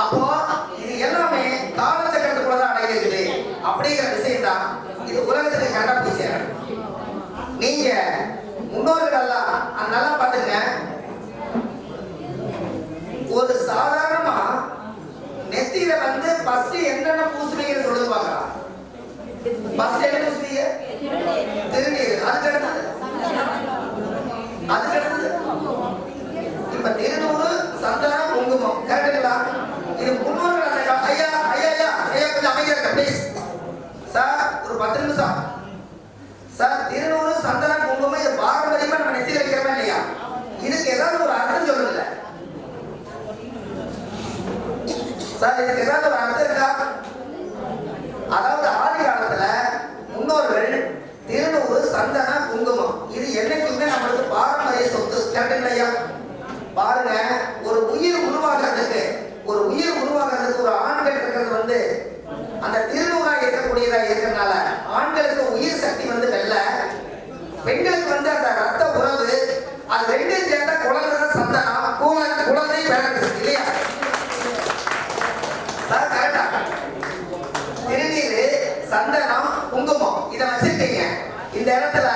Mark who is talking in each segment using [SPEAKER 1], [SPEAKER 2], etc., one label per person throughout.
[SPEAKER 1] அப்போ இது எல்லாமே காலச்சக்கரத்துக்குள்ள தான் அடங்கியிருக்குது அப்படிங்கிற விஷயம் தான் இது உலகத்துக்கு கண்டுபிடிச்ச நீங்க முன்னோர்கள் எல்லாம் அது நல்லா பாத்துங்க ஒரு சாதாரணமா நெத்தியில வந்து ஃபர்ஸ்ட் என்னென்ன பூசுவீங்கன்னு சொல்லுங்க பாக்கலாம் ஃபர்ஸ்ட் என்ன பூசுவீங்க திருநீர். அதுக்கு அடுத்தது? அதுக்கு அடுத்தது? இப்ப திருநூறு சந்தனம் குங்குமம். கரெக்டுங்களா இது முன்னோர்கள் ஐயா ஐயா ஐயா ஐயா கொஞ்சம் அமைதியா ப்ளீஸ் சார் ஒரு பத்து நிமிஷம். சார் திருநூறு சந்தனம் குங்குமம் இது பாரம்பரியமா நம்ம நெத்தியில வைக்கிறோமா இல்லையா? இதுக்கு ஏதாவது ஒரு அர்த்தம் சொல்லுங்க. சார் இதுக்கு ஏதாவது ஒரு அர்த்தம் இருக்கா? அதாவது ஆதி காலத்துல முன்னோர்கள் திருநூறு சந்தன குங்குமம். இது என்னைக்குமே நம்மளுக்கு பாரம்பரிய சொத்து. கரெக்டுங்களா ஐயா? பாருங்க ஒரு உயிர் உருவாகிறதுக்கு ஒரு உயிர் உருவாகிறதுக்கு ஒரு ஆண்கள் இருக்கிறது வந்து அந்த திருநூறா இருக்கக்கூடியதா இருக்கிறதுனால ஆண்களுக்கு உயிர் சக்தி வந்து வெல்ல பெண்களுக்கு வந்து அந்த ரத்த உறவு அது ரெண்டும் சேர்ந்த குழந்தை சந்தனம் குழந்தை குழந்தை பிறகு இல்லையா? கரெக்டா திருநீர் சந்தனம் குங்குமம் இதை வச்சிருக்கீங்க. இந்த இடத்துல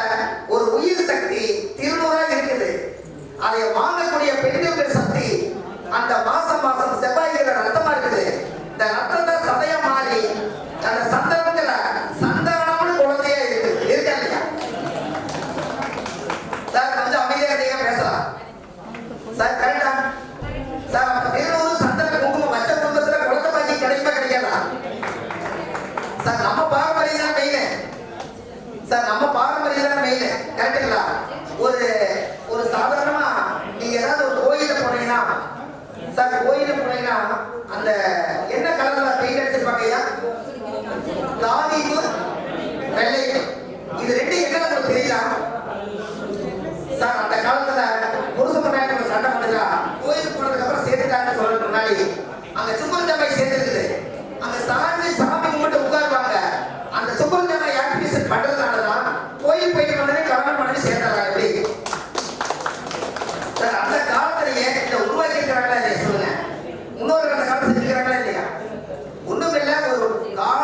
[SPEAKER 1] ஒரு உயிர் சக்தி திருநூறா இருக்குது. அதை வாங்கக்கூடிய பெண்களுக்கு சக்தி அந்த மாசம் மாசம் செவ்வாய்கிற ரத்தமா இருக்குது இந்த ரத்தம் தான் சதையா மாறி அந்த சந்தனங்கிற சந்தனம்னு குழந்தையா இருக்கு இருக்கா இல்லையா சார் கொஞ்சம் அமைதியா இருந்தீங்க பேசலாம் சார் கரெக்டா சார் அப்ப திருநூறு சந்தன குங்குமம் வச்ச குடும்பத்துல குழந்தை பாக்கி கிடைக்குமா கிடைக்காதா? சார் நம்ம பாரம்பரியம் தான் மெயின் சார் நம்ம பாரம்பரியம் தான் மெயின் கரெக்டுங்களா ஒரு ஒரு சாதாரணமா நீங்க ஏதாவது ஒரு கோயில போனீங்கன்னா சார் கோயில போனீங்கன்னா அந்த